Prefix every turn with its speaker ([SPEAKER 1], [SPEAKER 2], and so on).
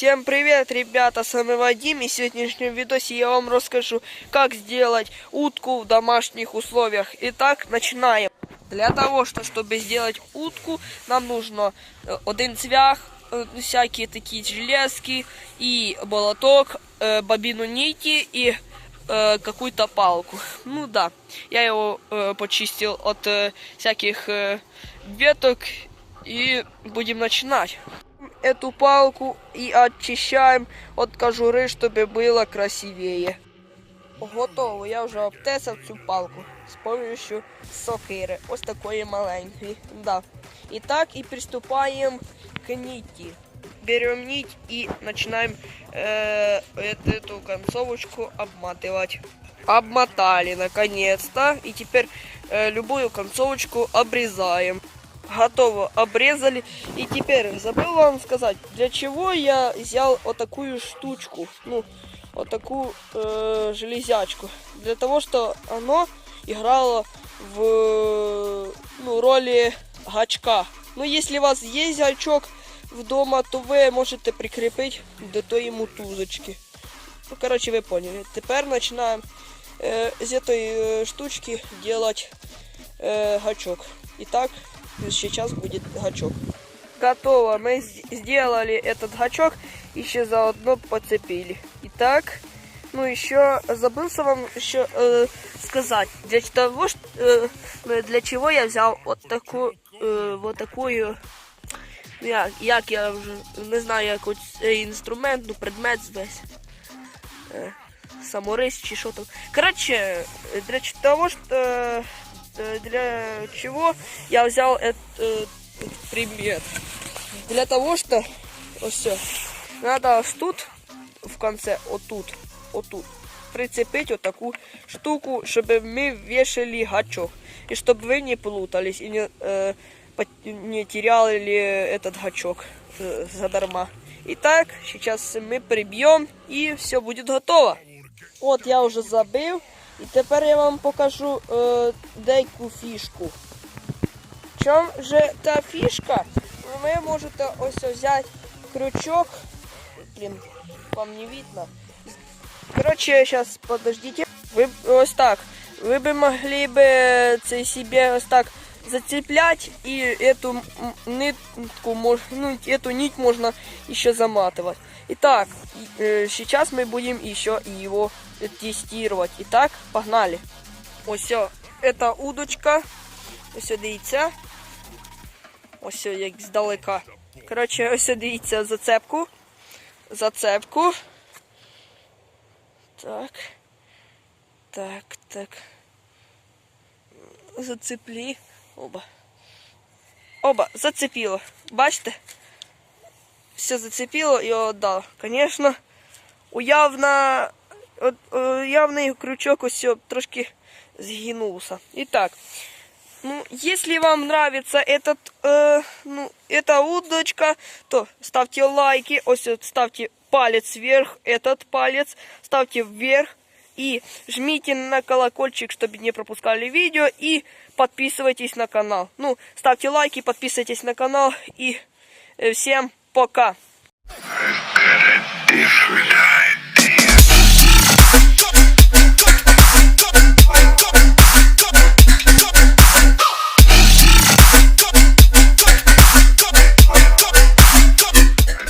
[SPEAKER 1] Всем привет, ребята, с вами Вадим, и в сегодняшнем видосе я вам расскажу, как сделать утку в домашних условиях. Итак, начинаем. Для того, что, чтобы сделать утку, нам нужно э, один цвях, э, всякие такие железки, и молоток, э, бобину нити и какую-то палку. Ну да, я его почистил от всяких веток, и будем начинать эту палку и очищаем от кожуры, чтобы было красивее. Готово, я вже обтесав цю палку з помощью сокири. Ось такої маленької. Да. І так і приступаємо к нити. Берем нить и начинаем э, эту концовочку обматывать. Обмотали наконец-то. И теперь э, любую концовочку обрезаем. Готово, обрезали. И теперь забыл вам сказать, для чего я взял вот такую штучку. Ну, вот такую э, железячку. Для того, что оно играло в ну, роли гачка. Ну, если у вас есть гачок вдома, то ви можете прикрепить до тої мотузочки. Ну, короче, ви поняли. Тепер починаємо э, з этой э, штучки делать э, гачок. Итак, сейчас будет гачок. Готово. Мы с- сделали этот гачок, еще заодно поцепили. Итак, ну еще забылся вам еще э, сказать, для того, что, э, ну, для чего я взял вот такую, э, вот такую, ну, як, як я вже не знаю, як цей інструмент, ну предмет весь. Е, саморез чи що там. Короче, для ч- того, что э, для чего я взял этот э, пример. Для того, что вот все. Надо аж тут, в конце, вот тут, вот тут, прицепить вот такую штуку, чтобы мы вешали гачок. И чтобы вы не плутались и не, э, не теряли этот гачок э, задарма. Итак, сейчас мы прибьем и все будет готово. От я вже забив. І тепер я вам покажу е, деяку фішку. В чому же та фішка? Ви можете ось взяти крючок. Блін, вам не видно. Короче, сейчас подождите. Вы ось так. Вы бы могли бы це себе ось так зацеплять и эту м- нитку, мож- ну, эту нить можно еще заматывать. Итак, и- э, сейчас мы будем еще его тестировать. Итак, погнали. Ось все, это удочка. Ось дивіться. Ось все, як здалека. Коротше, ось дивіться зацепку. Зацепку. Так. Так, так. Зацеплі. Оба. Оба, зацепило. Бачите? Все зацепило и отдал. Конечно, уявно, от, е, явний крючок ось трошки згинувся. Итак, ну, если вам нравится этот, э, ну, эта удочка, то ставьте лайки, ось вот ставьте палец вверх, этот палец, ставьте вверх и жмите на колокольчик, чтобы не пропускали видео и подписывайтесь на канал. Ну, ставьте лайки, подписывайтесь на канал и э, всем пока.